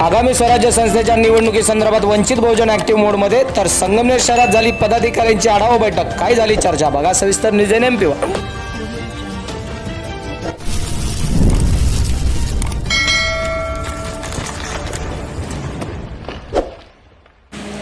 आगामी स्वराज्य संस्थेच्या निवडणुकीसंदर्भात वंचित बहुजन ऍक्टिव्ह मोडमध्ये तर संगमनेर शहरात झाली पदाधिकाऱ्यांची आढावा बैठक. काय झाली चर्चा? बघा सविस्तर न्यूज एन एम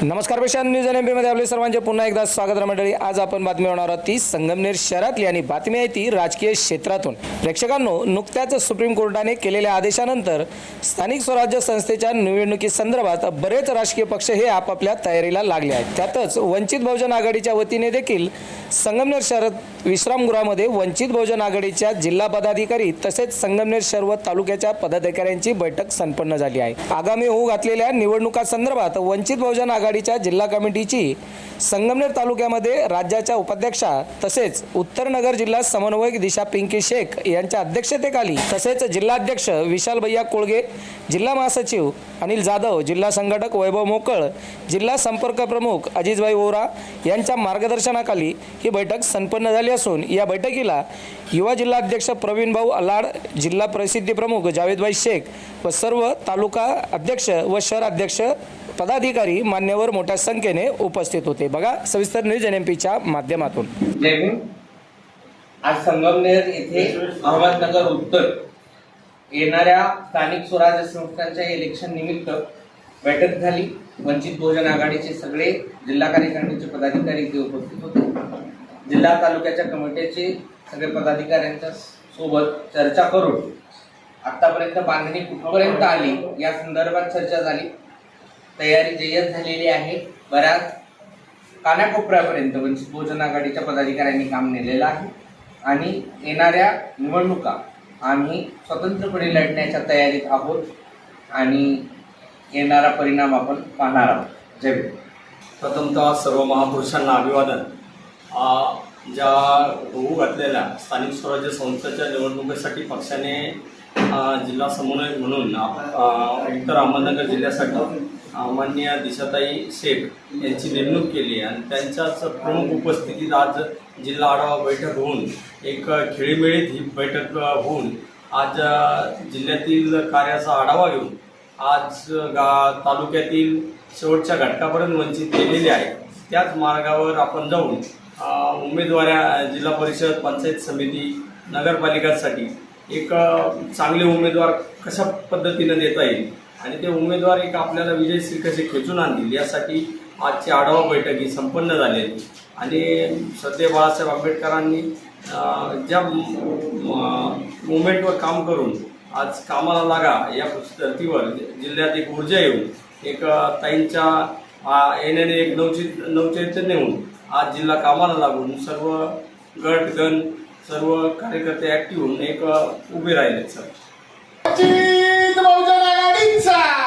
नमस्कार प्रशांत न्यूज एनमध्ये आपले सर्वांचे पुन्हा एकदा स्वागत मंडळी. आज आपण बातमी होणार आहोत ती संगमनेर शहरातली आणि बातमी आहे ती राजकीय क्षेत्रातून. प्रेक्षकांनो नुकत्याच सुप्रीम कोर्टाने केलेल्या आदेशानंतर स्थानिक स्वराज्य संस्थेच्या निवडणुकीसंदर्भात बरेच राजकीय पक्ष हे आपापल्या तयारीला लागले आहेत. त्यातच वंचित बहुजन आघाडीच्या वतीने देखील संगमनेर शहरात विश्रामगृहामध्ये वंचित बहुजन आघाडीच्या जिल्हा पदाधिकारी तसेच संगमनेर शहर व तालुक्याच्या पदाधिकाऱ्यांची बैठक संपन्न झाली आहे. आगामी होऊ घातलेल्या निवडणुकांसंदर्भात वंचित बहुजन आघाडीच्या जिल्हा कमिटीची संगमनेर तालुक्यामध्ये राज्याच्या उपाध्यक्षा तसेच उत्तर नगर जिल्हा समन्वयक दिशा पिंकी शेख यांच्या अध्यक्षतेखाली तसेच जिल्हाध्यक्ष विशाल भैया कोळगे जिल्हा महासचिव अनिल जाधव जिल्हा संघटक वैभव मोकळ जिल्हा संपर्क प्रमुख अजिजभाई वोरा यांच्या मार्गदर्शनाखाली ही बैठक संपन्न झाली असून या बैठकीला युवा जिल्हाध्यक्ष प्रवीण भाऊ अलाड जिल्हा प्रसिद्धी प्रमुख जावेदभाई शेख व सर्व तालुका अध्यक्ष व शहर अध्यक्ष पदाधिकारी मान्यवर मोठ्या संख्येने उपस्थित होते. बघा सविस्तर न्यूज एन एम पीच्या माध्यमातून. आज संगमनेर येथे अहमदनगर उत्तर येणाऱ्या स्थानिक स्वराज्य संस्थांच्या इलेक्शन निमित्त बैठक झाली. वंचित बहुजन आघाडीचे सगळे जिल्हा कार्यकारिणीचे पदाधिकारी इथे उपस्थित होते. जिल्हा तालुक्याच्या कमिटीचे सगळे पदाधिकाऱ्यांच्या सोबत चर्चा करून आतापर्यंत बांधणी कुठपर्यंत आली या संदर्भात चर्चा झाली. तयारी जय्यत झालेली आहे. बऱ्याच कानाकोपऱ्यापर्यंत म्हणजे वंचित बहुजन आघाडीच्या पदाधिकाऱ्यांनी काम नेलेलं आहे. आणि येणाऱ्या निवडणुका आम्ही स्वतंत्रपणे लढण्याच्या तयारीत आहोत आणि येणारा परिणाम आपण पाहणार आहोत. जय प्रथमतः सर्व महापुरुषांना अभिवादन. ज्या होऊ घातलेल्या स्थानिक स्वराज्य संस्थेच्या निवडणुकीसाठी पक्षाने जिल्हा समन्वयक म्हणून उत्तर अहमदनगर जिल्ह्यासाठी मान्य दिशाताई शेख यांची नेमणूक केली आणि त्यांच्याच प्रमुख उपस्थितीत आज जिल्हा आढावा बैठक होऊन एक खेळीमेळीत ही बैठक होऊन आज जिल्ह्यातील कार्याचा आढावा घेऊन आज गा तालुक्यातील शेवटच्या घटकापर्यंत वंचित केलेले आहे त्याच मार्गावर आपण जाऊन उमेदवाऱ्या जिल्हा परिषद पंचायत समिती नगरपालिकांसाठी एक चांगले उमेदवार कशा पद्धतीनं देता येईल? आणि ते उमेदवार एक आपल्याला विजयश्री कसे खेचून आणतील यासाठी आजची आढावा बैठक ही संपन्न झाली आणि सध्या बाळासाहेब आंबेडकरांनी ज्या मुवमेंटवर काम करून आज कामाला लागा या धर्तीवर जिल्ह्यात एक ऊर्जा येऊन एक ताईंच्या येण्याने एक नवचित नवचैतन्य येऊन आज जिल्हा कामाला लागून सर्व गट गण सर्व कार्यकर्ते ॲक्टिव्ह होऊन एक उभे राहिले सर. वंचित बहुजन आघाडीचा